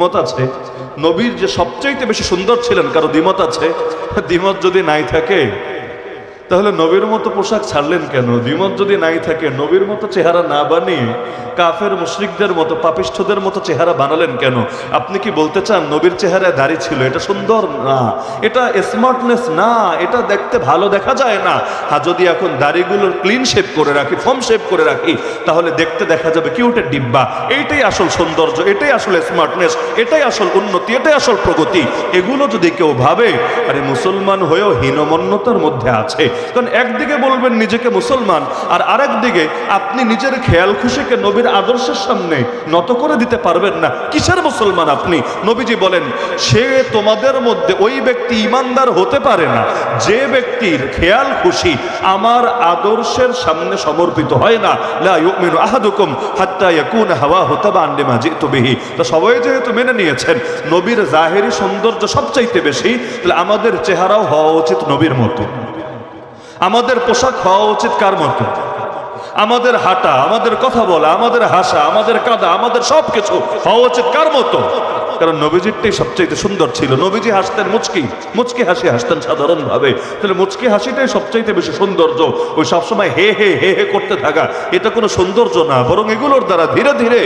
দ্বিমত আছে। নবীর যে সবচাইতে বেশি সুন্দর ছিলেন, কারও দ্বিমত আছে? দ্বিমত যদি নাই থাকে তাহলে নবীর মতো পোশাক ছাড়লেন কেন? দ্বিমত যদি নাই থাকে, নবীর মতো চেহারা না বানিয়ে কাফের মুশরিকদের মতো, পাপিষ্ঠদের মতো চেহারা বানালেন কেন? আপনি কি বলতে চান নবীর চেহারায় দাড়ি ছিল? এটা সুন্দর না। এটা স্মার্টনেস না। এটা দেখতে ভালো দেখা যায় না। হ্যাঁ যদি এখন দাড়িগুলোর ক্লিন শেপ করে রাখি ফর্ম শেপ করে রাখি, তাহলে দেখতে দেখা যাবে কিউটের ডিব্বা। এইটাই আসল সৌন্দর্য, এটাই আসল স্মার্টনেস এটাই আসল উন্নতি, এটাই আসল প্রগতি। এগুলো যদি কেউ ভাবে, আরে মুসলমান হয়েও হীনমন্যতার মধ্যে আছে। কারণ একদিকে বলবেন নিজেকে মুসলমান, আর আরেক দিকে আপনি নিজের খেয়াল খুশিকে নবীর আদর্শের সামনে নত করে দিতে পারবেন না। কিসের মুসলমান আপনি? নবীজি বলেন, সে তোমাদের মধ্যে ওই ব্যক্তি ইমানদার হতে পারে না। যে ব্যক্তির খেয়াল খুশি আমার আদর্শের সামনে সমর্পিত হয় না। আহাদুকুম হাত্তা লিমা জিতু বিহি। তো সবাই যেহেতু মেনে নিয়েছেন, নবীর জাহেরি সৌন্দর্য সবচাইতে বেশি, তাহলে আমাদের চেহারাও হওয়া উচিত নবীর মতো। আমাদের পোশাক হওয়া উচিত কার মতো আমাদের হাঁটা, আমাদের কথা বলা, আমাদের হাসা, আমাদের কাদা, আমাদের সব কিছু হওয়া উচিত কার মতো? কারণ নবীজিরটাই সবচেয়ে সুন্দর ছিল। নবীজি হাসতেন মুচকি মুচকি হাসি হাসতেন সাধারণভাবে। তাহলে মুচকি হাসিটাই সবচাইতে বেশি সৌন্দর্য। ওই সবসময় হে হে হে হে করতে থাকা, এটা কোনো সৌন্দর্য না, বরং এগুলোর দ্বারা ধীরে ধীরে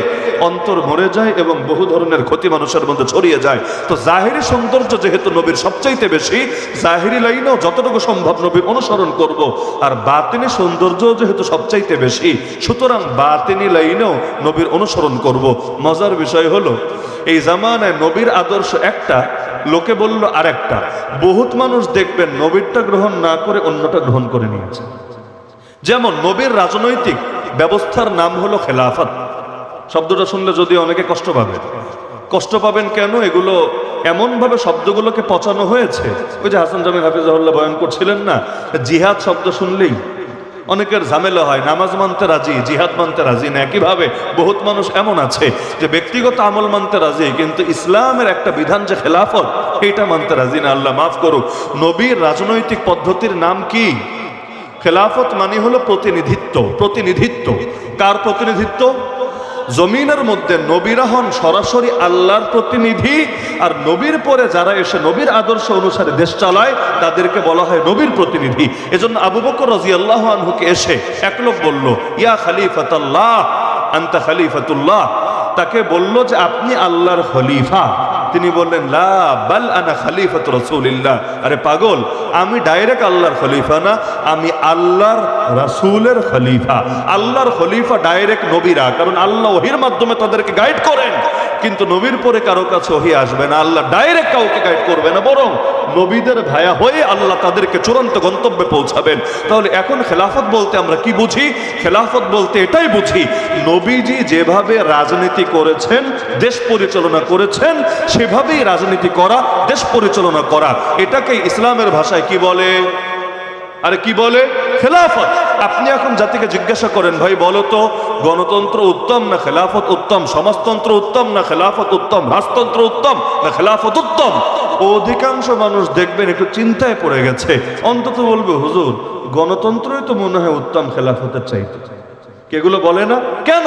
অন্তর মরে যায় এবং বহু ধরনের ক্ষতি মানুষের মধ্যে ছড়িয়ে যায়। তো জাহেরি সৌন্দর্য যেহেতু নবীর সবচাইতে বেশি, জাহেরি লাইনেও যতটুকু সম্ভব নবীর অনুসরণ করব। আর বাতিনি সৌন্দর্য যেহেতু সবচাইতে বেশি, সুতরাং বাতিনি লাইনেও নবীর অনুসরণ করব। মজার বিষয় হলো এই জামানায় নবীর আদর্শ একটা, লোকে বলল আরেকটা। বহুত মানুষ দেখবেন নবীরটা গ্রহণ না করে অন্যটা গ্রহণ করে নিয়েছে। যেমন নবীর রাজনৈতিক ব্যবস্থার নাম হলো খেলাফত। শব্দটা শুনলে যদি অনেকে কষ্ট পাবে। কষ্ট পাবেন কেন? এগুলো এমনভাবে শব্দগুলোকে পচানো হয়েছে। ওই যে হাসান জামিল হাফিজাহুল্লাহ বয়ান করছিলেন না, জিহাদ শব্দ শুনলেই অনেকের ঝামেলা হয়, নামাজ মানতে রাজি, জিহাদ মানতে রাজি না। একইভাবে বহুত মানুষ এমন আছে যে ব্যক্তিগত আমল মানতে রাজি, কিন্তু ইসলামের একটা বিধান যে খেলাফত এইটা মানতে রাজি না। আল্লাহ মাফ করুক। নবীর রাজনৈতিক পদ্ধতির নাম কি? খেলাফত মানে হলো প্রতিনিধিত্ব প্রতিনিধিত্ব। কার প্রতিনিধিত্ব? জমিনের মধ্যে নবীরা হন সরাসরি আল্লাহর প্রতিনিধি, আর নবীর পরে যারা এসে নবীর আদর্শ অনুসারে দেশ চালায়, তাদেরকে বলা হয় নবীর প্রতিনিধি। এজন্য আবু বকর রাজি আল্লাহ আনহুকে এসে এক লোক বলল, ইয়া খালিফাতাল্লাহ, আন্তা খালিফাতুল্লাহ। তাকে বলল যে, আপনি আল্লাহর খলিফা। তিনি বললেন, লা, বাল আনা খালিফাত রসুলিল্লাহ। আরে পাগল, আমি ডাইরেক্ট আল্লাহর খলিফা না, আমি আল্লাহর রাসূলের খলিফা। আল্লাহর খলিফা ডাইরেক্ট নবীরা, কারণ আল্লাহ ওহির মাধ্যমে তাদেরকে গাইড করেন। কিন্তু নবীর পরে কারও কাছে ওহি আসবে না। আল্লাহ ডাইরেক্ট কাউকে গাইড করবে না, বরং নবীদের ভায়া হয়ে আল্লাহ তাদেরকে চূড়ান্ত গন্তব্যে পৌঁছাবেন। তাহলে এখন খেলাফত বলতে আমরা কি বুঝি? খেলাফত বলতে এটাই বুঝি, নবীজি যেভাবে রাজনীতি করেছেন, দেশ পরিচালনা করেছেন, সেভাবেই রাজনীতি করা, দেশ পরিচালনা করা। এটাকে ইসলামের ভাষায় কি বলে? আরে কি বলে? খেলাফত। আপনি এখন জাতিকে জিজ্ঞাসা করেন, ভাই, বলো তো, গণতন্ত্র উত্তম না খেলাফত উত্তম? সমাজতন্ত্র উত্তম না খেলাফত উত্তম? রাজতন্ত্র উত্তম না খেলাফত উত্তম? অধিকাংশ মানুষ দেখবেন একটু চিন্তায় পড়ে গেছে। অন্তত বলবে, হুজুর, গণতন্ত্রই তো মনে হয় উত্তম, খেলাফতের চাইতে। কেগুলো বলে না? কেন?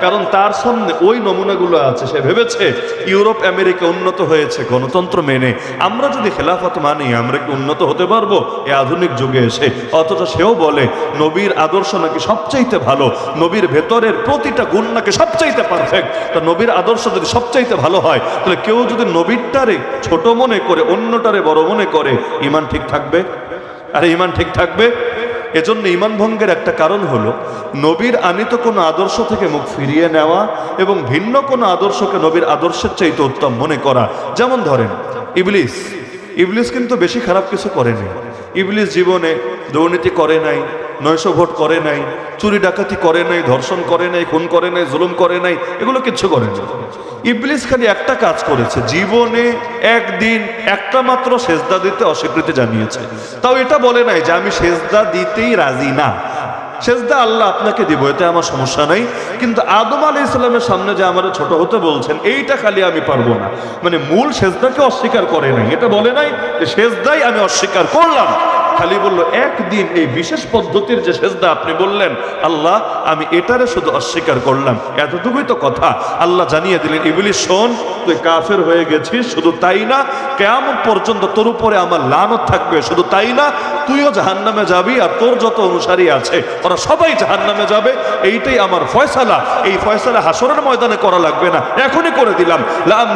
কারণ তার সামনে ওই নমুনাগুলো আছে, সে ভেবেছে ইউরোপ, আমেরিকা উন্নত হয়েছে, গণতন্ত্র মেনে। আমরা যদি খেলাফত মানি, আমরা কি উন্নত হতে পারব? এ আধুনিক যুগে এসে। অথচ সেও বলে, নবীর আদর্শ নাকি সবচাইতে ভালো? নবীর ভেতরের প্রতিটা গুণ নাকি সবচাইতে পারফেক্ট তা নবীর আদর্শ যদি সবচাইতে ভালো হয়, তাহলে কেউ যদি নবীরটারে ছোট মনে করে, অন্যটারে বড় মনে করে, ইমান ঠিক থাকবে? আরে, ইমান ঠিক থাকবে? এজন্য ইমান ভঙ্গের একটা কারণ হলো, নবীর আনিত কোনো আদর্শ থেকে মুখ ফিরিয়ে নেওয়া এবং ভিন্ন কোনো আদর্শকে নবীর আদর্শের চাইতে উত্তম মনে করা। যেমন ধরেন, ইবলিস। ইবলিস কিন্তু বেশি খারাপ কিছু করেনি। ইবলিস জীবনে দুর্নীতি করে নাই নয়শো ভোট করে নাই, চুরি ডাকাতি করে নাই, ধর্ষণ করে নাই, খুন করে নাই, জুলুম করে নাই, এগুলো কিচ্ছু করে নাই। ইবলিস খালি একটা কাজ করেছে, জীবনে একদিন একটা মাত্র সেজদা দিতে অস্বীকৃতি জানিয়েছে। তাও এটা বলে নাই যে আমি সেজদা দিতেই রাজি না। সেজদা আল্লাহ আপনাকে দিব, এতে আমার সমস্যা নাই। কিন্তু আদম আলী ইসলামের সামনে যে আমার ছোট হতে বলছেন, এইটা খালি আমি পারব না। মানে মূল সেজদাকে অস্বীকার করে নাই। এটা বলে নাই যে সেজদাই আমি অস্বীকার করলাম। খালি বলল, একদিন এই বিশেষ পদ্ধতির যে সেজদা আপনি বললেন, আল্লাহ, আমি এটারে শুধু অস্বীকার করলাম। এতটুকুই তো কথা। আল্লাহ জানিয়ে দিলেন, ইবলিস, শোন, তুই কাফের হয়ে গেছিস, শুধু তাই না কেমন পর্যন্ত তোর উপরে আমার লানত থাকবে, শুধু তাই না, তুইও জাহান্নামে যাবি আর তোর যত অনুসারী আছে, ওরা সবাই জাহান্নামে যাবে। এইটাই আমার ফয়সালা। এই ফয়সালা হাসরের ময়দানে করা লাগবে না। এখনই করে দিলাম। লাম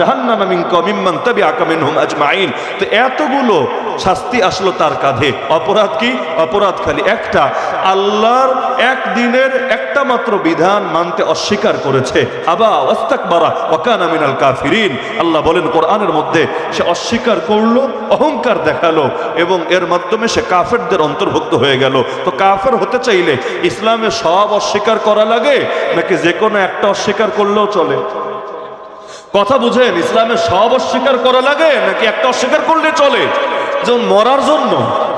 জাহান্নামা মিনকা মিম্মান তাবিআকা মিনহুম আজমাইন তো এতগুলো শাস্তি আসলো তার কাঁধে। অপরাধ কি? অপরাধ খালি একটা। আল্লাহর একদিনের একটা মাত্র বিধান মানতে অস্বীকার করেছে। আবা ওয়াস্তাকবারা ওয়াকানা মিনাল কাফিরিন। আল্লাহ বলেন, কোরআনের মধ্যে সে অস্বীকার করল, অহংকার দেখাল এবং এর মাধ্যমে সে কাফেরদের অন্তর্ভুক্ত হয়ে গেল। তো কাফের হতে চাইলে ইসলামে সব অস্বীকার করা লাগে, নাকি যে কোনো একটা অস্বীকার করলেও চলে? কথা বুঝেন, ইসলামে সব অস্বীকার করা লাগে, নাকি একটা অস্বীকার করলে চলে? যেমন মরার জন্য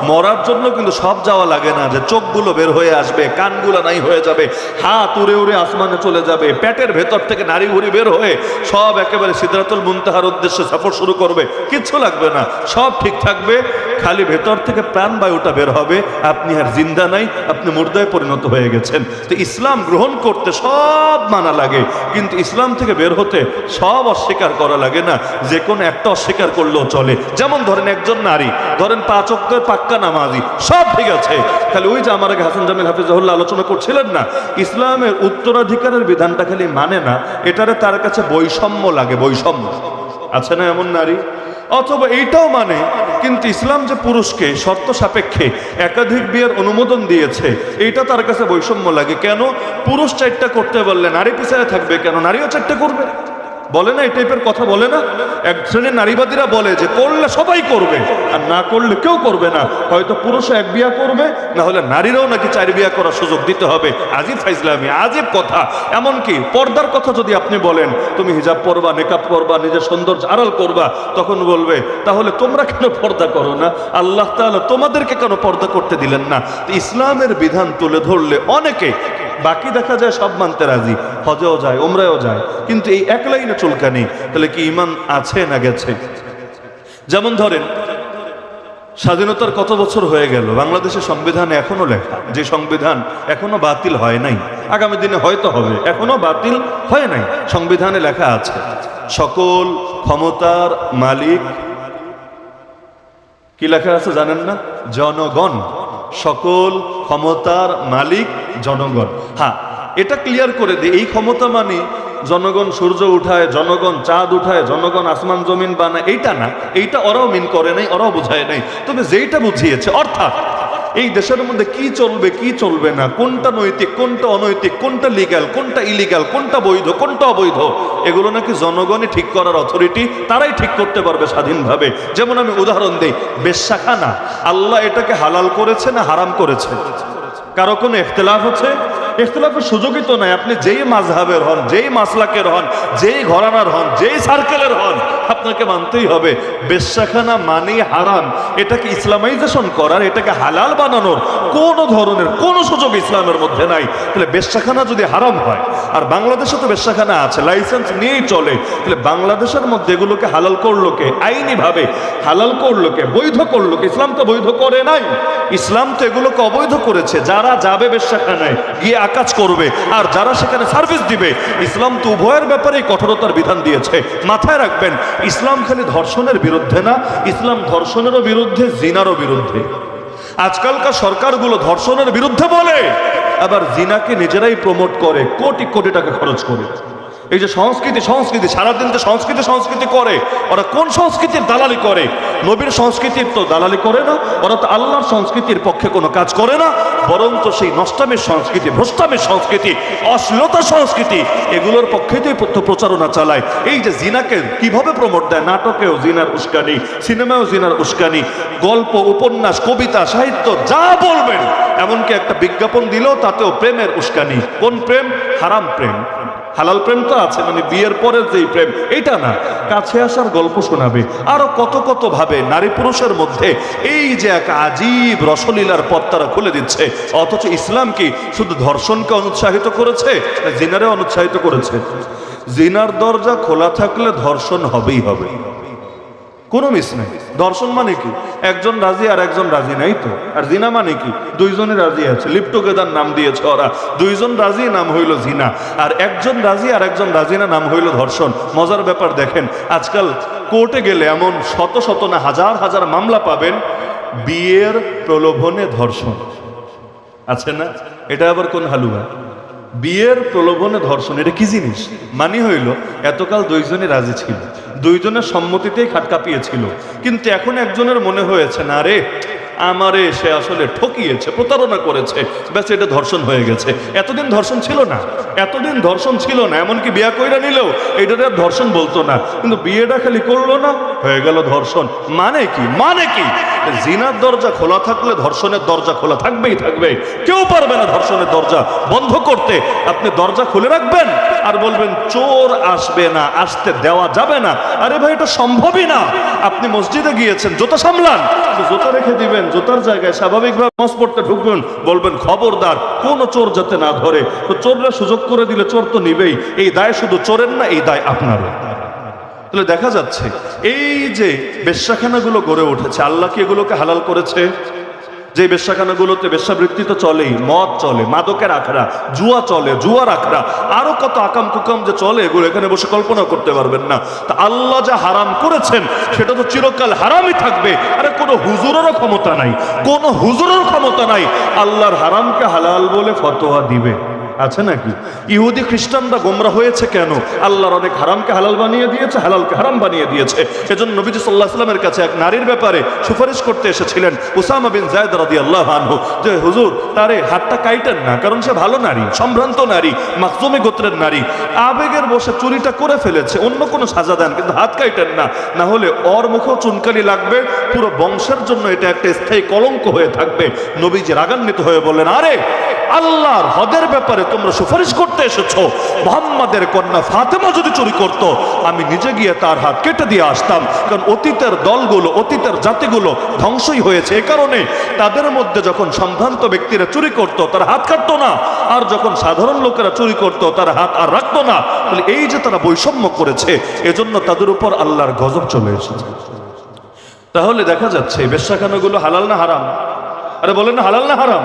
মরার জন্য কিন্তু সব যাওয়া লাগে না, যে চোখগুলো বের হয়ে আসবে, কানগুলো নাই হয়ে যাবে, হাত উড়ে উড়ে আসমানে চলে যাবে, পেটের ভেতর থেকে নারী ভুড়ি বের হয়ে সব একেবারে সিদ্ধাতুল মুনতাহার উদ্দেশ্যে সফর শুরু করবে, কিচ্ছু লাগবে না, সব ঠিক থাকবে, খালি ভেতর থেকে প্রাণবায়ুটা বের হবে, আপনি আর জিন্দা নাই, আপনি মুর্দায় পরিণত হয়ে গেছেন। তো ইসলাম গ্রহণ করতে সব মানা লাগে, কিন্তু ইসলাম থেকে বের হতে সব অস্বীকার করা লাগে না, যে কোনো একটা অস্বীকার করলেও চলে। যেমন ধরেন একজন নারী, ধরেন পাঁচ অক্টের পাক্কা নামাজি, সব ঠিক আছে। খালি ওই যে আমার আগে হাসান জামিল হাফিজাহুল্লাহ আলোচনা করছিলেন না, ইসলামের উত্তরাধিকারের বিধানটা খালি মানে না, এটারে তার কাছে বৈষম্য লাগে, বৈষম্য। আছে না এমন নারী? অথবা এইটাও মানে কিন্তু ইসলাম যে পুরুষকে, শর্ত সাপেক্ষে একাধিক বিয়ের অনুমোদন দিয়েছে, এইটা তার কাছে বৈষম্য লাগে। কেন? পুরুষ চারটা করতে বললে নারী পিছায় থাকবে কেন? নারীও চারটা করবে। বলে না, এই টাইপের কথা বলে না। এক শ্রেণির নারীবাদীরা বলে যে, করলে সবাই করবে, আর না করলে কেউ করবে না। হয়তো পুরুষও এক বিয়া করবে, না হলে নারীরাও নাকি চার বিয়া করার সুযোগ দিতে হবে। আজিব ফাইজলামি আজিব কথা। এমনকি পর্দার কথা যদি আপনি বলেন, তুমি হিজাব পরবা, নেকাব করবা নিজের সৌন্দর্য আড়াল করবা, তখন বলবে, তাহলে তোমরা কেন পর্দা করো না? আল্লাহ তাআলা তোমাদেরকে কেন পর্দা করতে দিলেন না? ইসলামের বিধান তুলে ধরলে অনেকে বাকি দেখা যায় সব মানতে রাজি, হজেও যায় ওমরাও যায়, কিন্তু এই এক লাইনে চুলকানি, তাহলে কি ইমান আছে না গেছে? যেমন ধরেন, স্বাধীনতার কত বছর হয়ে গেল, বাংলাদেশের সংবিধানে এখনও লেখা, যে সংবিধান এখনও বাতিল হয় নাই, আগামী দিনে হয়তো হবে, এখনও বাতিল হয় নাই, সংবিধানে লেখা আছে, সকল ক্ষমতার মালিক, কি লেখা আছে জানেন না? জনগণ। সকল ক্ষমতার মালিক জনগণ। হ্যাঁ এটা ক্লিয়ার করে দিই। এই ক্ষমতা মানে জনগণ সূর্য উঠায়, জনগণ চাঁদ উঠায়, জনগণ আসমান, জমিন বানায়। এইটা না, এইটা ওরাও মিন করে নাই, ওরাও বুঝায় নাই। তবে যেইটা বুঝিয়েছে, অর্থাৎ এই দেশের মধ্যে কি চলবে কি চলবে না? কোনটা নৈতিক, কোনটা অনৈতিক, কোনটা লিগ্যাল কোনটা ইলিগ্যাল কোনটা বৈধ, কোনটা অবৈধ? এগুলো নাকি জনগণই ঠিক করার অথরিটি তারাই ঠিক করতে পারবে স্বাধীনভাবে। যেমন আমি উদাহরণ দিই বেশাখানা আল্লাহ এটাকে হালাল করেছে না হারাম করেছে? কারও কোনো এখতলাফ হচ্ছে ইখতলাফের সুযোগই তো নাই। আপনি যেই মাঝহাবের হন, যেই মাসলাকের হন, যেই ঘরানার হন, যেই সার্কেলের হন, আপনাকে মানতেই হবে, বেশ্যাখানা মানেই হারাম। এটাকে ইসলামাইজেশন করার, এটাকে হালাল বানানোর কোনো ধরনের, কোনো সুযোগ ইসলামের মধ্যে নাই। তাহলে বেশ্যাখানা যদি হারাম হয়, আর বাংলাদেশে তো বেশ্যাখানা আছে, লাইসেন্স নিয়েই চলে, তাহলে বাংলাদেশের মধ্যে এগুলোকে হালাল করল কে? আইনিভাবে হালাল করল কে? বৈধ করল কে? ইসলাম তো বৈধ করে নাই। ইসলাম তো এগুলোকে অবৈধ করেছে। যারা যাবে বেশ্যাখানায়, গিয়ে আকাজ করবে আর যারা সেখানে সার্ভিস দিবে, ইসলাম তো উভয়ের ব্যাপারেই কঠোরতার বিধান দিয়েছে। মাথায় রাখবেন, ইসলাম খালি ধর্ষণের বিরুদ্ধে না, ইসলাম ধর্ষণেরও বিরুদ্ধে, জিনারও বিরুদ্ধে। আজকালকার সরকারগুলো ধর্ষণের বিরুদ্ধে বলে, আবার জিনাকে নিজেরাই প্রমোট করে, কোটি কোটি টাকা খরচ করে। এই যে সংস্কৃতি সংস্কৃতি, সারাদিন যে সংস্কৃতি সংস্কৃতি করে, ওরা কোন সংস্কৃতির দালালি করে? নবীর সংস্কৃতির তো দালালি করে না, ওরা তো আল্লাহর সংস্কৃতির পক্ষে কোনো কাজ করে না বরং তো সেই নষ্টামের সংস্কৃতি, ভ্রষ্টামের সংস্কৃতি অশ্লীলতা সংস্কৃতি, এগুলোর পক্ষেতেই তো প্রচারণা চালায়। এই যে জিনাকে কীভাবে প্রমোট দেয়? নাটকেও জিনার উস্কানি সিনেমাও জিনার উস্কানি, গল্প, উপন্যাস, কবিতা, সাহিত্য, যা বলবেন, এমনকি একটা বিজ্ঞাপন দিলেও তাতেও প্রেমের উস্কানি। কোন প্রেম? হারাম প্রেম। হালাল প্রেম তো আছে মানে বিয়ের পরের যেই প্রেম, এটা না। কাছে আসার গল্প শোনাবে। আরও কত কত ভাবে নারী পুরুষের মধ্যে এই যে এক আজীব রসলীলার পথ তারা খুলে দিচ্ছে। অথচ ইসলাম কি শুধু ধর্ষণকে অনুৎসাহিত করেছে জিনারে অনুৎসাহিত করেছে? জিনার দরজা খোলা থাকলে ধর্ষণ হবেই হবে। কোনো মিস নেই। দর্শন মানে কি? একজন রাজি আর একজন রাজি নাই তো। আর জিনা মানে কি? দুইজনে রাজি আছে। লিপ টুগেদার নাম দিয়েছে ওরা। দুইজন রাজি, নাম হইল জিনা। আর একজন রাজি আর একজন রাজি না, নাম হইল ধর্ষণ। মজার ব্যাপার দেখেন, আজকাল কোর্টে গেলে এমন শত শত না হাজার হাজার মামলা পাবেন, বিয়ের প্রলোভনে ধর্ষণ। আছে না? এটা আবার কোন হালুয়া? বিয়ের প্রলোভনে ধর্ষণ, এটা কি জিনিস? মানে হইল, এতকাল দুইজনে রাজি ছিল। দুইজনের সম্মতিতেই খাট কাঁপিয়েছিল। কিন্তু এখন একজনের মনে হয়েছে, না রে, আমারে সে আসলে ঠকিয়েছে, প্রতারণা করেছে। ব্যাস, এটা ধর্ষণ হয়ে গেছে। এতদিন ধর্ষণ ছিল না, এতদিন ধর্ষণ ছিল না, এমনকি বিয়া কইরা নিলেও আর ধর্ষণ বলতো না। কিন্তু বিয়েটা খালি করল না, হয়ে গেল ধর্ষণ। মানে কি? মানে কি? জিনার দরজা খোলা থাকলে ধর্ষণের দরজা খোলা থাকবেই থাকবে। কেউ পারবে না ধর্ষণের দরজা বন্ধ করতে। আপনি দরজা খুলে রাখবেন। আর বলবেন, চোর আসবে না, আসতে দেওয়া যাবে না। আরে ভাই, এটা সম্ভবই না। আপনি মসজিদে গিয়েছেন, জুতা সামলান। জুতা রেখে দিবেন, জুতার জায়গায় স্বাভাবিকভাবে মস পড়তে ঢুকবেন, বলবেন, খবরদার, কোন চোর যাতে না ধরে। তো চোররা সুযোগ করে দিলে চোর তো নিবেই। এই দায় শুধু চোরের না, এই দায় আপনারও। তাহলে দেখা যাচ্ছে, এই যে বেশ্যাখানাগুলো গড়ে উঠেছে, আল্লাহ কি এগুলোকে হালাল করেছে? যে বেশ্যাখানাগুলোতে বেশ্যাবৃত্তি তো চলেই, মদ চলে, মাদকের আখড়া, জুয়া চলে, জুয়ার আখড়া আরও কত আকাম কুকাম যে চলে, এগুলো এখানে বসে কল্পনা করতে পারবেন না। তা আল্লাহ যা হারাম করেছেন, সেটা তো চিরকাল হারামই থাকবে। আরে কোনো হুজুরেরও ক্ষমতা নাই, কোনো হুজুরের ক্ষমতা নাই। আল্লাহর হারামকে হালাল বলে ফতোয়া দিবে। আছে নাকি? ইহুদি, খ্রিস্টানরা গোমরা হয়েছে কেন? আল্লাহর অনেক হারামকে হালাল বানিয়ে দিয়েছে, হালালকে হারাম বানিয়ে দিয়েছে। এজন্য নবীজি সাল্লাহ সাল্লামের কাছে এক নারীর ব্যাপারে সুপারিশ করতে এসেছিলেন, উসামা বিন জায়দ রাদি আল্লাহ আনহু, যে হুজুর, তারে হাতটা কাইটেন না, কারণ সে ভালো নারী, সম্ভ্রান্ত নারী মাকজুমি গোত্রের নারী। আবেগের বসে চুরিটা করে ফেলেছে, অন্য কোনো সাজা দেন, কিন্তু হাত কাইটেন না। না হলে অর মুখেও চুনকালি লাগবে, পুরো বংশের জন্য এটা একটা স্থায়ী কলঙ্ক হয়ে থাকবে। নবীজি রাগান্বিত হয়ে বললেন, আরে, আল্লাহর হদের ব্যাপারে তোমরা সুপারিশ করতে এসেছ। মোহাম্মদের কন্যা ফাতেমা যদি চুরি করত, আমি নিজে গিয়ে তার হাত কেটে দিয়ে আসতাম। কারণ অতীতের দলগুলো, অতীতের জাতিগুলো ধ্বংসই হয়েছে এ কারণে। তাদের মধ্যে যখন সম্ভ্রান্ত ব্যক্তিরা চুরি করত, তার হাত কাটতো না। আর যখন সাধারণ লোকেরা চুরি করত, তার হাত আর রাখতো না। তাহলে এই যে তারা বৈষম্য করেছে, এজন্য তাদের উপর আল্লাহর গজব চলে এসেছে। তাহলে দেখা যাচ্ছে, এই বেশ্যাখানাগুলো হালাল না হারাম? আরে বলেন হালাল না হারাম?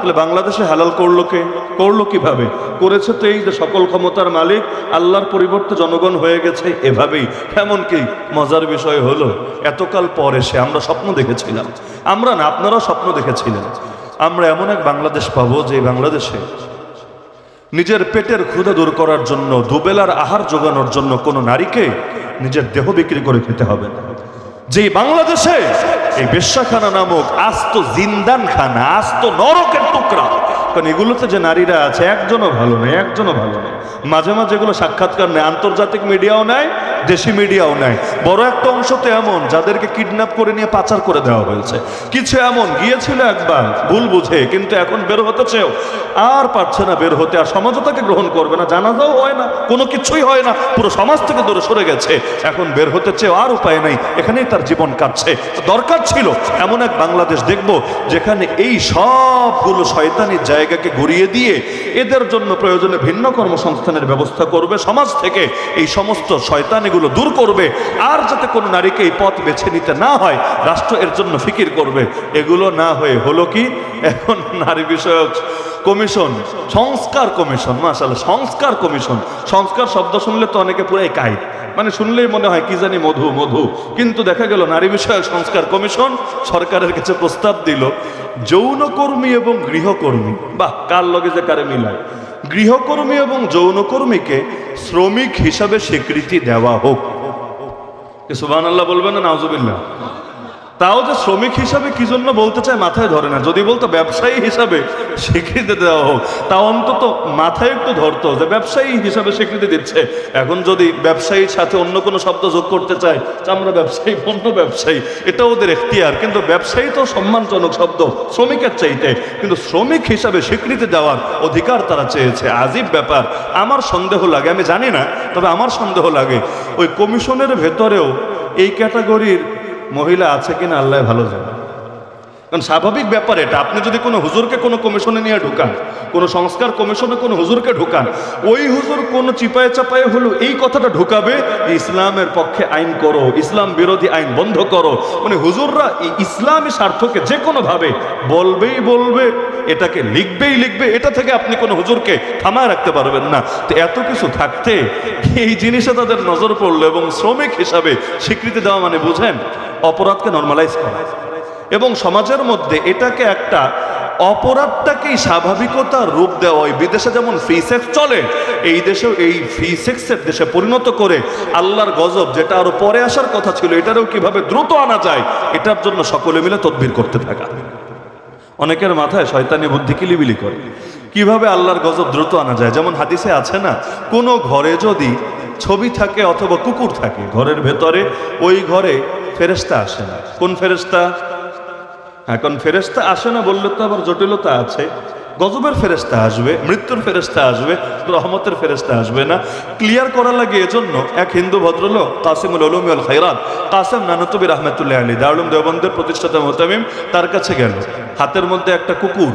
তাহলে বাংলাদেশে হালাল করল কে? করল কীভাবে? করেছে তো এই যে সকল ক্ষমতার মালিক, আল্লাহর পরিবর্তে জনগণ হয়ে গেছে এভাবেই। এমন কি মজার বিষয় হলো, এতকাল পর এসে আমরা স্বপ্ন দেখেছিলাম। আমরা না আপনারা স্বপ্ন দেখেছিলেন। আমরা এমন এক বাংলাদেশ পাবো যে বাংলাদেশে নিজের পেটের ক্ষুধা দূর করার জন্য, দুবেলার আহার যোগানোর জন্য কোনো নারীকে নিজের দেহ বিক্রি করে খেতে হবে যে বাংলাদেশে এই বেশ্যাখানা নামক আস্ত জিন্দান খানা আস্ত নরকের টুকরা। কারণ এগুলোতে যে নারীরা আছে, একজনও ভালো নেই, একজনও ভালো নেই। মাঝে মাঝে এগুলো সাক্ষাৎকার নেয়, আন্তর্জাতিক মিডিয়াও নেয়, দেশি মিডিয়াও নেয়। বড় একটা অংশ তো এমন, যাদেরকে কিডন্যাপ করে নিয়ে পাচার করে দেওয়া হয়েছে। কিছু এমন, গিয়েছিল একবার, ভুল বুঝে, কিন্তু এখন বের হতে চেয়েও, আর পারছে না বের হতে, আর সমাজও তাকে গ্রহণ করবে না, জানাজাও হয় না, কোনো কিছুই হয় না, পুরো সমাজ থেকে দূরে সরে গেছে। এখন বের হতে চেয়েও আর উপায় নেই, এখানেই তার জীবন কাটছে। দরকার ছিল, এমন এক বাংলাদেশ দেখব, যেখানে এই সবগুলো শয়তানি শয়তানির জায়গাকে ঘুরিয়ে দিয়ে এদের জন্য প্রয়োজনে ভিন্ন কর্মসংস্থানের ব্যবস্থা করবে, সমাজ থেকে এই সমস্ত শয়তানিগুলো দূর করবে, আর যাতে কোনো নারীকে এই পথ বেছে নিতে না হয়, রাষ্ট্র এর জন্য ফিকির করবে। এগুলো না হয়ে হলো কি? এখন নারী বিষয়ক কমিশন, সংস্কার কমিশন মাসাল সংস্কার কমিশন। সংস্কার শব্দ শুনলে তো অনেকে পুরাই কাই মানে শুনলেই মনে হয় কি জানি মধু মধু। কিন্তু দেখা গেল নারী বিষয়ক সংস্কার কমিশন সরকারের কাছে প্রস্তাব দিল, যৌনকর্মী এবং গৃহকর্মী। বাহ, কার লগে যে কারে মিলায়? গৃহকর্মী এবং যৌনকর্মীকে শ্রমিক হিসাবে স্বীকৃতি দেওয়া হোক। সুবাহ আল্লাহ বলবেন না, নাউজুবিল্লাহ? তাও যে শ্রমিক হিসাবে কি জন্য বলতে চায় মাথায় ধরে না। যদি বলতো ব্যবসায়ী হিসাবে স্বীকৃতি দেওয়া হোক তা অন্তত মাথায় একটু ধরতো যে ব্যবসায়ী হিসাবে স্বীকৃতি দিচ্ছে। এখন যদি ব্যবসায়ীর সাথে অন্য কোনো শব্দ যোগ করতে চায় আমরা ব্যবসায়ী, পণ্য ব্যবসায়ী, এটা ওদের এখতিয়ার। কিন্তু ব্যবসায়ী তো সম্মানজনক শব্দ, শ্রমিকের চাইতে। কিন্তু শ্রমিক হিসাবে স্বীকৃতি দেওয়ার অধিকার তারা চেয়েছে। আজীব ব্যাপার। আমার সন্দেহ লাগে, আমি জানি না, তবে আমার সন্দেহ লাগে। ওই কমিশনের ভেতরেও এই ক্যাটাগরির মহিলা আছে কিনা আল্লাহ ভালো জানে। কারণ স্বাভাবিক ব্যাপার এটা। আপনি যদি কোনো হুজুরকে কোনো কমিশনে নিয়ে ঢুকান, কোনো সংস্কার কমিশনে কোনো হুজুরকে ঢুকান, ওই হুজুর কোনো চিপায়ে চাপায়ে হলো, এই কথাটা ঢুকাবে ইসলামের পক্ষে আইন করো, ইসলাম বিরোধী আইন বন্ধ করো। মানে হুজুররা ইসলামী স্বার্থকে যে কোনোভাবে বলবেই বলবে, এটাকে লিখবেই লিখবে, এটা থেকে আপনি কোনো হুজুরকে থামায় রাখতে পারবেন না। তো এত কিছু থাকতে এই জিনিসে তাদের নজর পড়ল এবং শ্রমিক হিসাবে স্বীকৃতি দেওয়া মানে বুঝেন, অপরাধকে নর্মালাইজ করা। এবং সমাজের মধ্যে এটাকে একটা অপরাধটাকেই স্বাভাবিকতার রূপ দেওয়া হয়। বিদেশে যেমন ফ্রি সেক্স চলে, এই দেশেও এই ফ্রি সেক্সের দেশে পরিণত করে আল্লাহর গজব যেটা আরও পরে আসার কথা ছিল, এটারও কীভাবে দ্রুত আনা যায়, এটার জন্য সকলে মিলে তদবির করতে থাকা। অনেকের মাথায় শয়তানি বুদ্ধি কিলিবিলি করে। কীভাবে আল্লাহর গজব দ্রুত আনা যায়? যেমন হাদিসে আছে না, কোনো ঘরে যদি ছবি থাকে অথবা কুকুর থাকে, ঘরের ভেতরে ওই ঘরে ফেরেস্তা আসে না। কোন ফেরেস্তা এখন ফেরেস্তা আসে না বললে তো আবার জটিলতা আছে। গজবের ফেরেস্তা আসবে, মৃত্যুর ফেরেস্তা আসবে, রহমতের ফেরেস্তা আসবে না। ক্লিয়ার করা লাগে এজন্য এক হিন্দু ভদ্রলোক, কাসিমুল আলমিউল আল খাইরাত কাসেম নানতবি রহমতুল্লাহ আলী দারুল দেওবন্দের প্রতিষ্ঠাতা মোতামিম, তার কাছে গেল। হাতের মধ্যে একটা কুকুর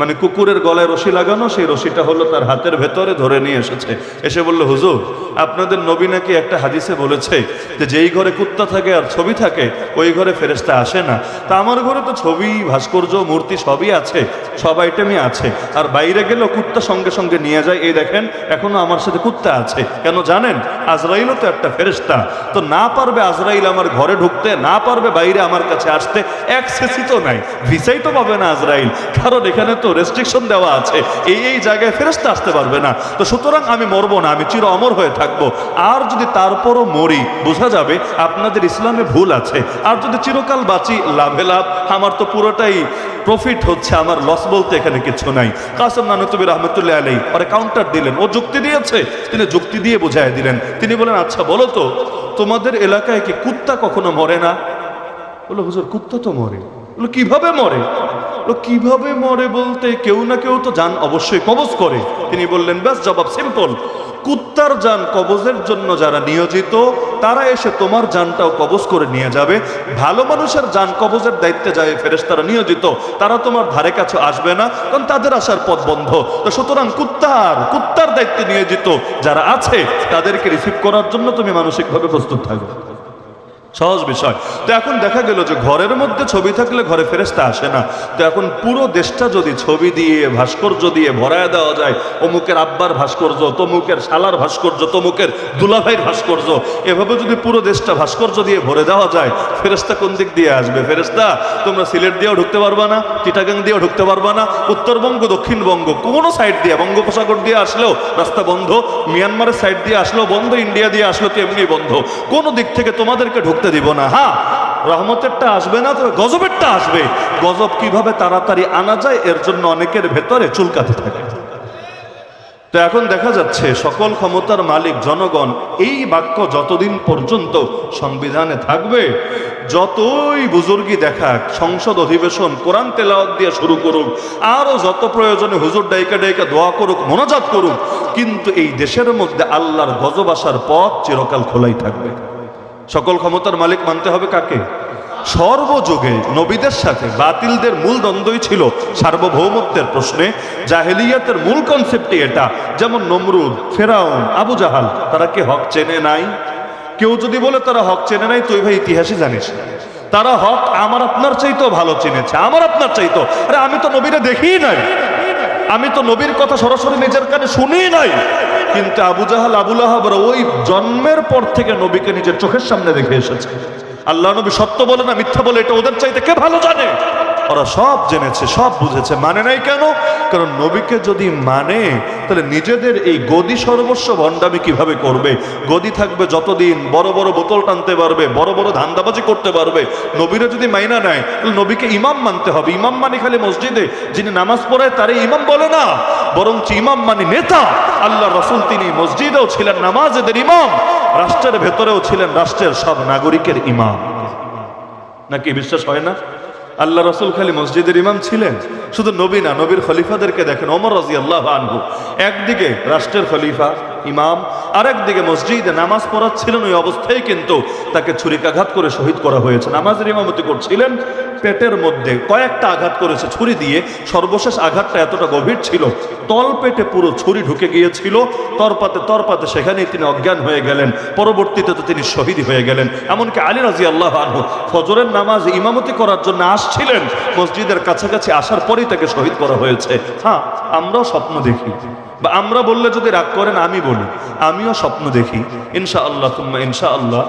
মানে কুকুরের গলায় রশি লাগানো, সেই রশিটা হলো তার হাতের ভেতরে ধরে নিয়ে এসেছে। এসে বলল, হুজুর, আপনাদের নবী নাকি একটা হাদিসে বলেছে যে যেই ঘরে কুত্তা থাকে আর ছবি থাকে, ওই ঘরে ফেরেস্তা আসে না। তা আমার ঘরে তো ছবি, ভাস্কর্য, মূর্তি সবই আছে, সব আইটেমই আছে। আর বাইরে গেলেও কুত্তা সঙ্গে সঙ্গে নিয়ে যায়। এই দেখেন, এখনও আমার সাথে কুত্তা আছে। কেন জানেন? আজরাইলও তো একটা ফেরেস্তা তো না পারবে আজরাইল আমার ঘরে ঢুকতে, না পারবে বাইরে আমার কাছে আসতে অ্যাক্সেসই তো নাই। ভিসাই তো পাবে না আজরাইল। কারণ এখানে তো রেস্ট্রিকশন দেওয়া আছে এই এই জায়গায় ফেরেস্তা আসতে পারবে না। তো সুতরাং আমি মরবো না আমি চির অমর হয়ে থাকব। আর যদি তারপরও মরি বোঝা যাবে আপনাদের ইসলামে ভুল আছে। আর যদি চিরকাল বাঁচি লাভে লাভ আমার তো পুরোটাই প্রফিট হচ্ছে আমার লস বলতে এখানে কিছু নাই। কাসম নানতুবি রহমতুল্লাহ আলাই পরে কাউন্টার দিলেন ও যুক্তি দিয়েছে তিনি যুক্তি দিয়ে বুঝাই দিলেন। তিনি বলেন আচ্ছা বলো তো তোমাদের এলাকায় কি কুত্তা কখনো মরে না? বলো হুজুর কুত্তা তো মরে। বলো কীভাবে মরে? বলল, কীভাবে মরে বলতে কেউ না কেউ তো যান অবশ্যই কবজ করে। তিনি বললেন, ব্যাস, জবাব সিম্পল। কুত্তার যান কবজের জন্য যারা নিয়োজিত, তারা এসে তোমার যানটাও কবজ করে নিয়ে যাবে। ভালো মানুষের যান কবজের দায়িত্বে যায় ফেরেশতারা নিয়োজিত। তারা তোমার ধারে কাছে আসবে না, কারণ তাদের আসার পথ বন্ধ। তো সুতরাং কুত্তার কুত্তার দায়িত্বে নিয়োজিত যারা আছে, তাদেরকে রিসিভ করার জন্য তুমি মানসিকভাবে প্রস্তুত থাকবে। সহজ বিষয়। তো এখন দেখা গেল যে ঘরের মধ্যে ছবি থাকলে ঘরে ফেরেস্তা আসে না। তো এখন পুরো দেশটা যদি ছবি দিয়ে, ভাস্কর্য দিয়ে ভরায় দেওয়া যায়, অমুকের আব্বার ভাস্কর্য, তমুকের শালার ভাস্কর্য, তমুকের দুলাভাইয়ের ভাস্কর্য, এভাবে যদি পুরো দেশটা ভাস্কর্য দিয়ে ভরে দেওয়া যায় ফেরেস্তা কোন দিক দিয়ে আসবে? ফেরেস্তা তোমরা সিলেট দিয়েও ঢুকতে পারবা না চিটাগাং দিয়েও ঢুকতে পারবা না, উত্তরবঙ্গ, দক্ষিণবঙ্গ, কোনো সাইড দিয়ে, বঙ্গোপসাগর দিয়ে আসলেও রাস্তা বন্ধ, মিয়ানমারের সাইড দিয়ে আসলেও বন্ধ, ইন্ডিয়া দিয়ে আসলেও তো এমনি বন্ধ। কোনো দিক থেকে তোমাদেরকে ঢুকতে দিব না। হ্যাঁ রহমতেরটা আসবে না তবে গজবেরটা আসবে। গজব কীভাবে তাড়াতাড়ি আনা যায়, এর জন্য অনেকের ভেতরে চুলকাতে থাকে। তো এখন দেখা যাচ্ছে, সকল ক্ষমতার মালিক, জনগণ, এই বাক্য যতদিন পর্যন্ত সংবিধানে থাকবে, যতই বুজুর্গি দেখাক, সংসদ অধিবেশন, কোরআন তেলাওয়াত দিয়ে শুরু করুক আরও যত প্রয়োজনে হুজুর ডাইকা ডাইকা দোয়া করুক, মনোজাত করুক, কিন্তু এই দেশের মধ্যে আল্লাহর গজব আসার পথ চিরকাল খোলাই থাকবে। সকল ক্ষমতার মালিক মানতে হবে কাকে? সর্বযুগে নবীদের সাথে বাতিলদের মূল দ্বন্দ্বই ছিল সার্বভৌমত্বের প্রশ্নে, জাহেলিয়াতের মূল কনসেপ্টই এটা। যেমন নমরুদ, ফেরাউন, আবু জাহাল, তারা কি হক চেনে নাই? কেউ যদি বলে তারা হক চেনে নাই, তুই ভাই ইতিহাসে জানিস। তারা হক আমার আপনার চাইতেও ভালো চিনেছে, আমার আপনার চাইতো আরে আমি তো নবীরা দেখিই নাই। আমি তো নবীর কথা সরাসরি নিজের কানে শুনি নাই। কিন্তু আবু জাহাল আবুল আহাবরা ওই জন্মের পর থেকে নবীকে নিজের চোখের সামনে দেখে এসেছে। আল্লাহ নবী সত্য বলে না মিথ্যা বলে, এটা ওদের চাইতে কে ভালো জানে? ওরা সব জেনেছে, সব বুঝেছে। মানে নাই কেন? কারণ নবীকে যদি মানে তাহলে নিজেদের এই গদি সর্বস্ব ভণ্ডামি কীভাবে করবে? গদি থাকবে যতদিন, বড় বড় বোতল টানতে পারবে, বড় বড় ধান্দাবাজি করতে পারবে। নবীরা যদি মাইনা নেয়, তাহলে নবীকে ইমাম মানতে হবে। ইমাম মানে খালি মসজিদে, যিনি নামাজ পড়ায় তারে ইমাম বলে না। বরং ইমাম মানে নেতা। আল্লাহ রসুল তিনি মসজিদেও ছিলেন নামাজেদের ইমাম। রাষ্ট্রের ভেতরেও ছিলেন রাষ্ট্রের সব নাগরিকের ইমাম। নাকি বিশ্বাস হয় না? আল্লাহ রসুল খালি মসজিদের ইমাম ছিলেন। শুধু নবী না, নবীর খলিফাদেরকে দেখেন অমর রাজি আল্লাহ আনহু। একদিকে রাষ্ট্রের খলিফা, ইমাম আর একদিকে মসজিদে নামাজ পড়াচ্ছিলেন ওই অবস্থায় কিন্তু তাকে ছুরিকাঘাত করে শহীদ করা হয়েছে। নামাজের ইমামতি করছিলেন পেটের মধ্যে কয়েকটা আঘাত করেছে ছুরি দিয়ে। সর্বশেষ আঘাতটা এতটা গভীর ছিল, তল পেটে পুরো ছুরি ঢুকে গিয়েছিল। তরপাতে তরপাতে সেখানেই তিনি অজ্ঞান হয়ে গেলেন। পরবর্তীতে তো তিনি শহীদ হয়ে গেলেন। এমনকি আলী রাজি আল্লাহ আনহু ফজরের নামাজ ইমামতি করার জন্য আসছিলেন। মসজিদের কাছাকাছি আসার পরেই তাকে শহীদ করা হয়েছে। হ্যাঁ আমরাও স্বপ্ন দেখি। বা আমরা বললে যদি রাগ করেন, আমি বলি। আমিও স্বপ্ন দেখি। ইনশা আল্লাহ তুম্মা ইনশা আল্লাহ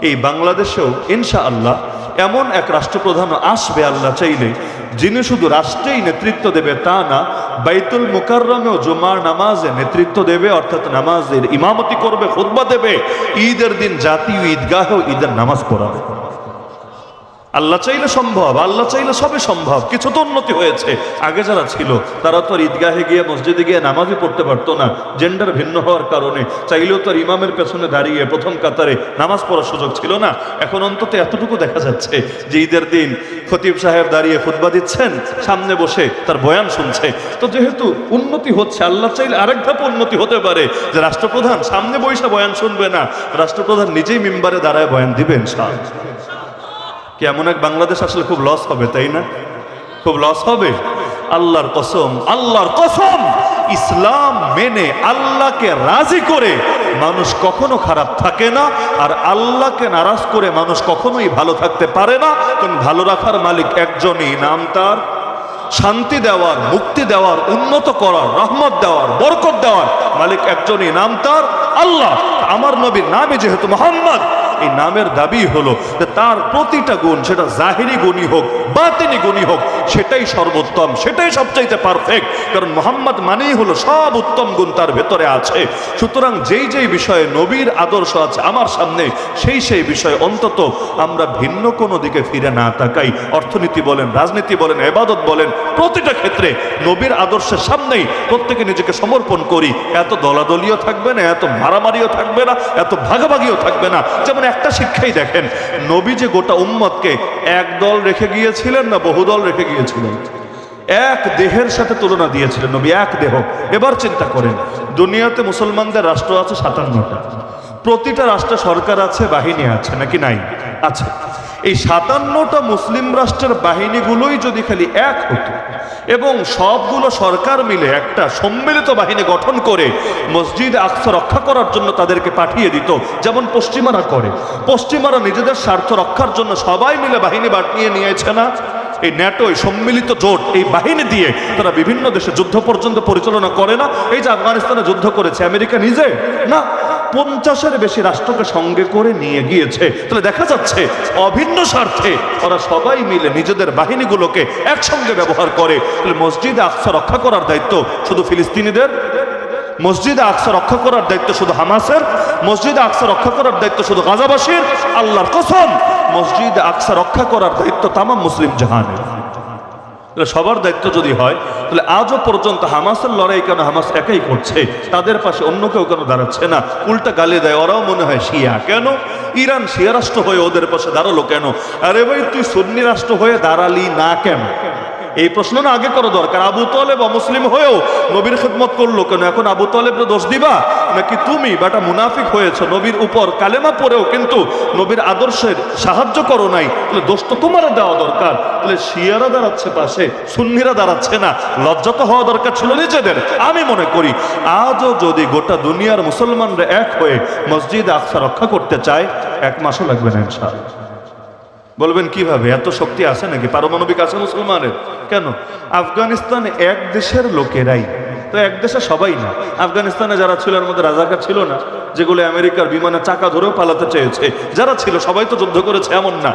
এই বাংলাদেশেও ইনশা আল্লাহ এমন এক রাষ্ট্রপ্রধান আসবে আল্লাহ চাইলে, যিনি শুধু রাষ্ট্রেই নেতৃত্ব দেবে তা না, বাইতুল মুকাররমেও জুমার নামাজে নেতৃত্ব দেবে, অর্থাৎ নামাজের ইমামতি করবে, খুতবা দেবে, ঈদের দিন জাতীয় ঈদগাহেও ঈদের নামাজ পড়াবে। আল্লাহ চাইলে সম্ভব, আল্লাহ চাইলে সবই সম্ভব। কিছু তো উন্নতি হয়েছে। আগে যারা ছিল, তারা তো ঈদগাহে গিয়ে মসজিদে গিয়ে নামাজই পড়তে পারতো না। জেন্ডার ভিন্ন হওয়ার কারণে চাইলেও তো আর ইমামের পেছনে দাঁড়িয়ে প্রথম কাতারে নামাজ পড়ার সুযোগ ছিল না। এখন অন্তত এতটুকু দেখা যাচ্ছে যে ঈদের দিন খতিব সাহেব দাঁড়িয়ে খুতবা দিচ্ছেন, সামনে বসে তার বয়ান শুনছে। তো যেহেতু উন্নতি হচ্ছে, আল্লাহ চাইলে আরেক ধাপ উন্নতি হতে পারে যে রাষ্ট্রপ্রধান সামনে বৈশা বয়ান শুনবে না। রাষ্ট্রপ্রধান নিজেই মেম্বারে দাঁড়ায় বয়ান দিবেন সাল কি এমন এক বাংলাদেশ আসলে খুব লস হবে, তাই না? খুব লস হবে? আল্লাহর কসম আল্লাহর কসম! ইসলাম মেনে আল্লাহকে রাজি করে মানুষ কখনো খারাপ থাকে না, আর আল্লাহকে নারাজ করে মানুষ কখনোই ভালো থাকতে পারে না। কারণ ভালো রাখার মালিক একজনই, নাম তার? শান্তি দেওয়ার, মুক্তি দেওয়ার, উন্নত করার, রহমত দেওয়ার, বরকত দেওয়ার মালিক একজনই, নাম তার? আল্লাহ! আমার নবীর নামে যেহেতু মোহাম্মদ এই নামের দাবি হলো যে তার প্রতিটা গুণ সেটা জাহিরি গুণই হোক, বাতিনি গুণই হোক, সেটাই সর্বোত্তম, সেটাই সবচাইতে পারফেক্ট কারণ মোহাম্মদ মানেই হলো সব উত্তম গুণ তার ভেতরে আছে। সুতরাং যেই যেই বিষয়ে নবীর আদর্শ আছে আমার সামনে, সেই সেই বিষয়ে অন্তত আমরা ভিন্ন কোনো দিকে ফিরে না তাকাই। অর্থনীতি বলেন, রাজনীতি বলেন, এবাদত বলেন, প্রতিটা ক্ষেত্রে নবীর আদর্শের সামনেই প্রত্যেকে নিজেকে সমর্পণ করি। এত দলাদলীয় থাকবে না, এত মারামারিও থাকবে না, এত ভাগাভাগিও থাকবে না। যেমন একটা শিক্ষাই দেখেন, নবী যে গোটা উম্মতকে এক দল রেখে গিয়েছিলেন না বহুদল রেখে গিয়েছিলেন? এক দেহের সাথে তুলনা দিয়েছিলেন নবী, এক দেহ। এবার চিন্তা করেন, দুনিয়াতে মুসলমানদের রাষ্ট্র আছে সাতান্নটা। প্রতিটা রাষ্ট্রে সরকার আছে, বাহিনী আছে, নাকি নাই? আছে। এই সাতান্নটা মুসলিম রাষ্ট্রের বাহিনীগুলোই যদি খালি এক হতো, এবং সবগুলো সরকার মিলে একটা সম্মিলিত বাহিনী গঠন করে মসজিদ আকসা রক্ষা করার জন্য তাদেরকে পাঠিয়ে দিত, যেমন পশ্চিমারা করে। পশ্চিমারা নিজেদের স্বার্থ রক্ষার জন্য সবাই মিলে বাহিনী বানিয়ে নিয়েছে না? এই ন্যাটো সম্মিলিত জোট, এই বাহিনী দিয়ে তারা বিভিন্ন দেশে যুদ্ধ পর্যন্ত পরিচালনা করে না? এই যে আফগানিস্তানে যুদ্ধ করেছে, আমেরিকা নিজে? না। পঞ্চাশের বেশি রাষ্ট্রকে সঙ্গে করে নিয়ে গিয়েছে। তাহলে দেখা যাচ্ছে, অভিন্ন স্বার্থে ওরা সবাই মিলে নিজেদের বাহিনীগুলোকে একসঙ্গে ব্যবহার করে। তাহলে মসজিদে আকসা রক্ষা করার দায়িত্ব শুধু ফিলিস্তিনিদের? মসজিদে আকসা রক্ষা করার দায়িত্ব শুধু হামাসের? মসজিদে আকসা রক্ষা করার দায়িত্ব শুধু গাজাবাসীর? আল্লাহর কসম, মসজিদে আকসা রক্ষা করার দায়িত্ব তামাম মুসলিম জাহানের। তাহলে সবার দায়িত্ব যদি হয়, তাহলে আজও পর্যন্ত হামাসের লড়াই কেন হামাস একাই করছে? তাদের পাশে অন্য কেউ কেন দাঁড়াচ্ছে না? উল্টা গালি দেয়, ওরাও মনে হয় শিয়া। কেন? ইরান শিয়া রাষ্ট্র হয়ে ওদের পাশে দাঁড়াল কেন? আরে ভাই, তুই সুন্নি রাষ্ট্র হয়ে দাঁড়ালি না কেন? এই প্রশ্ন না আগে করা দরকার। আবু তলেব অমুসলিম হয়েও নবীর খেদমত করল কেন? এখন আবু তলেবরে দোষ দিবা? নাকি তুমি বেটা মুনাফিক হয়েছ? নবীর উপর কালেমা পড়েও কিন্তু নবীর আদর্শের সাহায্য করো নাই। তাহলে দোষ তো তোমার দেওয়া দরকার। তাহলে শিয়ারা দাঁড়াচ্ছে পাশে, সুন্নিরা দাঁড়াচ্ছে না। লজ্জা তো হওয়া দরকার ছিল নিজেদের। আমি মনে করি, আজও যদি গোটা দুনিয়ার মুসলমানরা এক হয়ে মসজিদ আকসা রক্ষা করতে চায়, এক মাসও লাগবে না ইনশাআল্লাহ। বলবেন, কীভাবে? এত শক্তি আছে নাকি? পারমাণবিক আছে মুসলমানের? কেন? আফগানিস্তান এক দেশের লোকেরাই, তো এক দেশে সবাই না। আফগানিস্তানে যারা ছিল, এর মধ্যে রাজাকার ছিল না। যেগুলো আমেরিকার বিমানে চাকা ধরেও পালাতে চেয়েছে। যারা ছিল, সবাই তো যুদ্ধ করেছে, এমন না।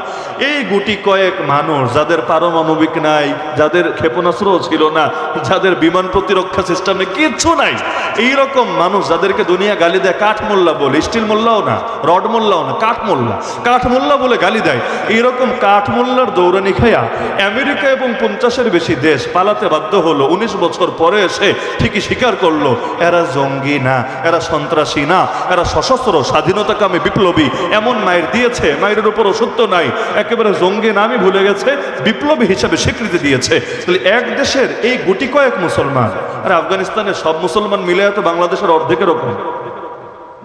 এই গুটি কয়েক মানুষ যাদের পারমাণবিক নাই, যাদের ক্ষেপণাস্ত্রও ছিল না, যাদের বিমান প্রতিরক্ষা সিস্টেমে কিচ্ছু নাই এই রকম মানুষ যাদেরকে দুনিয়া গালি দেয় কাঠ মোল্লা বলে, স্টিল মোল্লাও না, রড মোল্লাও না কাঠ মোল্লা কাঠ মোল্লা বলে গালি দেয়। এইরকম কাঠ মোল্লার দৌড়ানি খায়া আমেরিকা এবং পঞ্চাশের বেশি দেশ পালাতে বাধ্য হলো। উনিশ বছর পরে এসে ঠিকই স্বীকার করল, এরা জঙ্গি না, এরা সন্ত্রাসী না এরা সশস্ত্র, স্বাধীনতাকামী, বিপ্লবী। এমন মায়ের দিয়েছে, মায়ের উপর অসত্য নাই। একেবারে জঙ্গি নামই ভুলে গেছে, বিপ্লবী হিসাবে স্বীকৃতি দিয়েছে। তাহলে এক দেশের এই গুটি কয়েক মুসলমান, আর আফগানিস্তানের সব মুসলমান মিলে এত বাংলাদেশের অর্ধেকের কম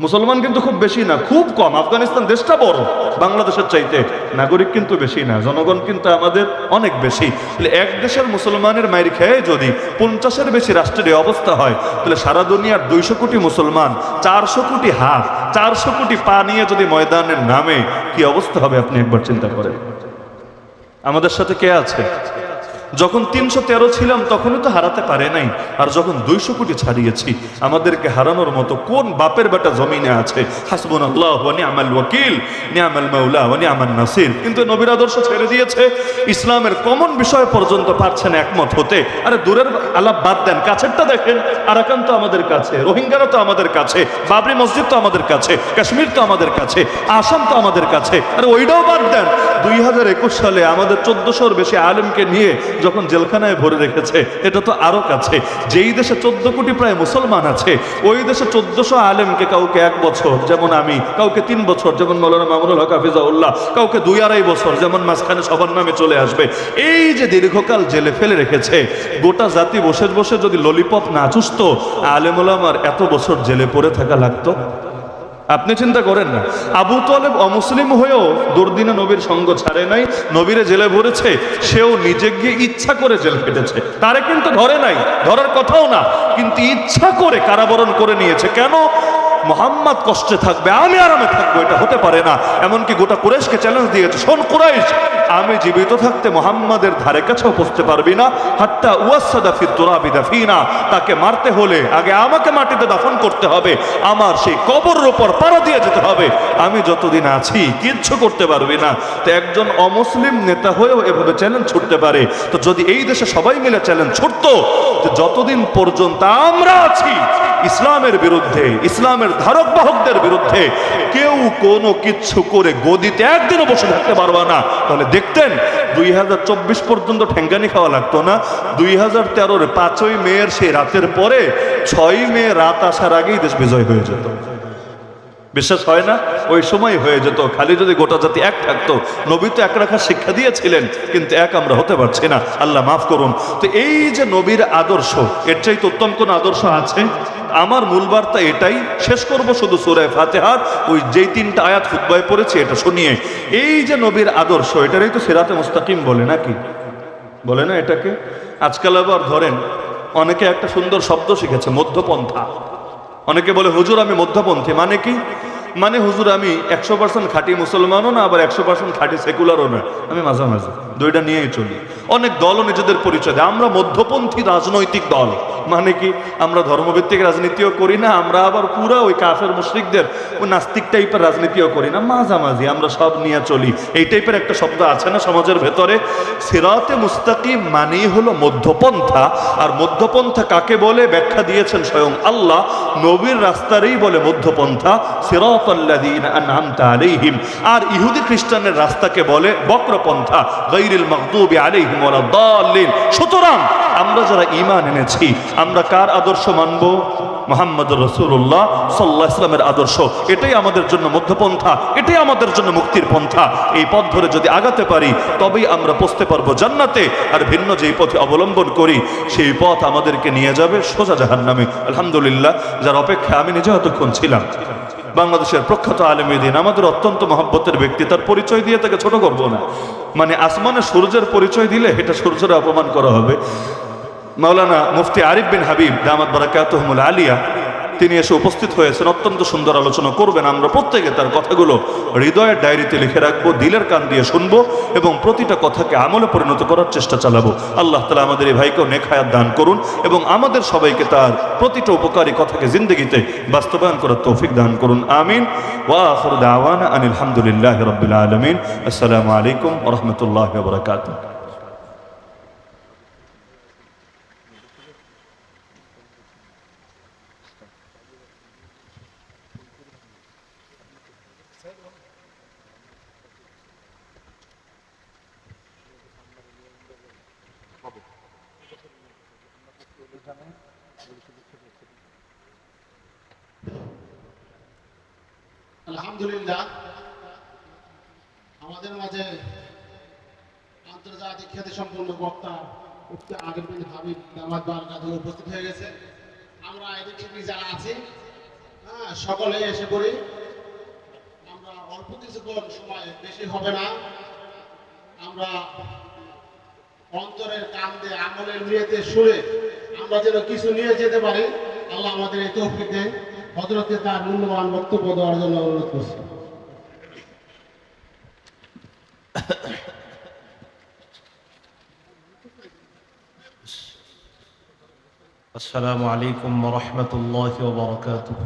মুসলমান কিন্তু খুব বেশি না, খুব কম। আফগানিস্তান দেশটা বড়, বাংলাদেশের চাইতে। নাগরিক কিন্তু বেশি না, জনগণ কিন্তু আমাদের অনেক বেশি। তাহলে এক দেশের মুসলমানের মায়ের খেয়ে যদি পঞ্চাশের বেশি রাষ্ট্রের অবস্থা হয়, তাহলে সারা দুনিয়ার দুইশো কোটি মুসলমান, চারশো কোটি হাত, চারশো কোটি পা নিয়ে যদি ময়দানের নামে, কি অবস্থা হবে আপনি একবার চিন্তা করেন? আমাদের সাথে কে আছে? যখন তিনশো তেরো ছিলাম, তখনও তো হারাতে পারে নাই। আর যখন দুইশো কোটি ছাড়িয়েছি, আমাদেরকে হারানোর মতো কোন বাপের বেটা জমিনে আছে? হাসবুন আল্লাহ ওয়ানি আমাল ওয়াকিল, নিয়ামাল মাউলা ওয়ানি আমার নাসির। কিন্তু নবীর আদর্শ ছেড়ে দিয়েছে। ইসলামের কমন বিষয় পর্যন্ত পারছেন একমত হতে। আরে দূরের আলাপ বাদ দেন, কাছেরটা দেখেন। আরাকান তো আমাদের কাছে, রোহিঙ্গারা তো আমাদের কাছে, বাবরি মসজিদ তো আমাদের কাছে, কাশ্মীর তো আমাদের কাছে, আসাম তো আমাদের কাছে। আরে ওইটাও বাদ দেন। দুই হাজার একুশ সালে আমাদের চোদ্দশোর বেশি আলেমকে নিয়ে যখন জেলখানায় ভরে রেখেছে, এটা তো আরও কাছে। যেই দেশে চোদ্দ কোটি প্রায় মুসলমান আছে, ওই দেশে চোদ্দশো আলেমকে কাউকে এক বছর, যেমন আমি, কাউকে তিন বছর, যেমন মৌলানা মামুনুল হক হাফিজাউল্লাহ, কাউকে দুই আড়াই বছর, যেমন মাঝখানে সবার নামে চলে আসবে। এই যে দীর্ঘকাল জেলে ফেলে রেখেছে, গোটা জাতি বসে বসে যদি ললিপপ না চুষতো, আলেমুলামার এত বছর জেলে পড়ে থাকা লাগতো? আপনি চিন্তা করেন না। আবু তলেব অমুসলিম হয়েও দুর্দিনে নবীর সঙ্গ ছাড়ে নাই, নবীরে জেলে ভরেছে, সেও নিজে গিয়ে ইচ্ছা করে জেল কেটেছে তারে কিন্তু ধরে নাই, ধরার কথাও না, কিন্তু ইচ্ছা করে কারাবরণ করে নিয়েছে। কেন? মোহাম্মদ কষ্টে থাকবে, আমি আরামে থাকব, এটা হতে পারে না। এমনকি গোটা কুরেশকে চ্যালেঞ্জ দিয়েছে, শোন কুরাইশ, আমি জীবিত থাকতে মোহাম্মদের ধারে কাছেও পৌঁছতে পারবি না। হাত্তা উয়াসাদা ফি তুরাবি দাফিনা, তাকে মারতে হলে আগে আমাকে মাটিতে দাফন করতে হবে, আমার সেই কবরের উপর পাড়া দিয়ে যেতে হবে। আমি যতদিন আছি, কিচ্ছু করতে পারবি না। তো একজন অমুসলিম নেতা হয়েও এভাবে চ্যালেঞ্জ ছুটতে পারে। তো যদি এই দেশে সবাই মিলে চ্যালেঞ্জ ছুটতো যতদিন পর্যন্ত আমরা আছি ইসলামের বিরুদ্ধে, ইসলামের ধারক বাহকদের বিরুদ্ধে কেউ কোনো কিছু করে গদিতে একদিনও বসে থাকতে পারবা না। তাহলে দেখতেন, দুই হাজার চব্বিশ পর্যন্ত ঠেঙ্গানি খাওয়া লাগতো না। দুই হাজার তেরোর পাঁচই মেয়ের সেই রাতের পরে ছয় মে রাত আসার আগেই দেশ বিজয় হয়ে যেত। বিশ্বাস হয় না? ওই সময় হয়ে যেত। খালি যদি গোটা জাতি এক থাকতো, নবী তো এক রাখার শিক্ষা দিয়েছিলেন, কিন্তু এক আমরা হতে পারছি না। আল্লাহ মাফ করুন। তো এই যে নবীর আদর্শ, এর চাইতে উত্তম কোন আদর্শ আছে? আমার মূল বার্তা এটাই, শেষ করব শুধু সুরায় ফাতেহার, ওই যেই তিনটা আয়াত খুতবায় পড়েছে এটা শুনিয়ে। এই যে নবীর আদর্শ, এটারই তো সিরাতে মুস্তাকিম বলে নাকি? বলে না এটাকে? আজকাল আবার ধরেন, অনেকে একটা সুন্দর শব্দ শিখেছে, মধ্যপন্থা। অনেকে বলে, হুজুর, আমি মধ্যপন্থী। মানে কি? মানে হুজুর, আমি একশো পার্সেন্ট খাঁটি মুসলমানও না, আবার একশো পার্সেন্ট খাঁটি সেকুলারও না। আমি মাঝামাঝি দুইটা নিয়েই চলি। অনেক দলও নিজেদের পরিচয় দেয়। আমরা মধ্যপন্থী রাজনৈতিক দল। মানে কি, আমরা ধর্মভিত্তিক রাজনীতিও করি না, আমরা আবার পুরো ওই কাফের মুশ্রিকদের ওই নাস্তিক টাইপের রাজনীতিও করি না। মাঝামাঝি আমরা সব নিয়ে চলি। এই টাইপের একটা শব্দ আছে না সমাজের ভেতরে? সিরাতে মুস্তাকিম মানেই হলো মধ্যপন্থা। আর মধ্যপন্থা কাকে বলে? ব্যাখ্যা দিয়েছেন স্বয়ং আল্লাহ। নবীর রাস্তারই বলে মধ্যপন্থা। সিরাতাল্লাযীন আনআমতা আলাইহিম। আর ইহুদি খ্রিস্টানের রাস্তাকে বলে বক্রপন্থা। গায়রিল মাগদুবি আলাইহিম। সুতরাং আমরা যারা ঈমান এনেছি, আমরা কার আদর্শ মানব? মোহাম্মদ রসুল্লাহ সাল্লাহ ইসলামের আদর্শ। এটাই আমাদের জন্য মধ্যপন্থা, এটাই আমাদের জন্য মুক্তির পন্থা। এই পথ ধরে যদি আগাতে পারি, তবেই আমরা পৌঁছতে পারব জান্নাতে। আর ভিন্ন যেই পথে অবলম্বন করি, সেই পথ আমাদেরকে নিয়ে যাবে সোজা জাহান নামে আলহামদুলিল্লাহ, যার অপেক্ষা আমি নিজে এতক্ষণ ছিলাম। বাংলাদেশের প্রখ্যাত আলমীদিন আমাদের অত্যন্ত মহব্বতের ব্যক্তি, তার পরিচয় দিয়ে তাকে ছোট করব না। মানে আসমানে সূর্যের পরিচয় দিলে এটা সূর্যের অপমান করা হবে। মাওলানা মুফতি আরিফ বিন হাবিব, দামাত বারাকাতহমুল আলিয়া তিনি এসে উপস্থিত হয়েছেন। অত্যন্ত সুন্দর আলোচনা করবেন। আমরা প্রত্যেকে তার কথাগুলো হৃদয়ের ডায়েরিতে লিখে রাখব, দিলের কান দিয়ে শুনব এবং প্রতিটা কথাকে আমলে পরিণত করার চেষ্টা চালাবো। আল্লাহ তালা আমাদের এই ভাইকেও নেখায়াত দান করুন এবং আমাদের সবাইকে তার প্রতিটা উপকারী কথাকে জিন্দগিতে বাস্তবায়ন করার তৌফিক দান করুন। আমিন। ওয়া আখর দাওয়ানা আনিল হামদুলিল্লাহ রবিল আলমিন। আসসালামু আলাইকুম রহমতুল্লাহ বরকাতুহ আলহামদুলিল্লাহ, আমাদের মাঝে আন্তর্জাতিক খ্যাতি সম্পন্ন বক্তা আগের বিন হাবিব উপস্থিত হয়ে গেছে। আমরা এদিক সেদিক যারা আছি হ্যাঁ সকলে এসে পড়ি। আমরা অল্প কিছুক্ষণ সময় বেশি হবে না। আমরা অন্তরের কান নিয়েতে শুনে আমরা যেন কিছু নিয়ে যেতে পারি আল্লাহ আমাদের এই তৌফিকে হজরতে তার মূল্যবান বক্তব্য দেওয়ার জন্য অনুরোধ করছি السلام عليكم ورحمة الله وبركاته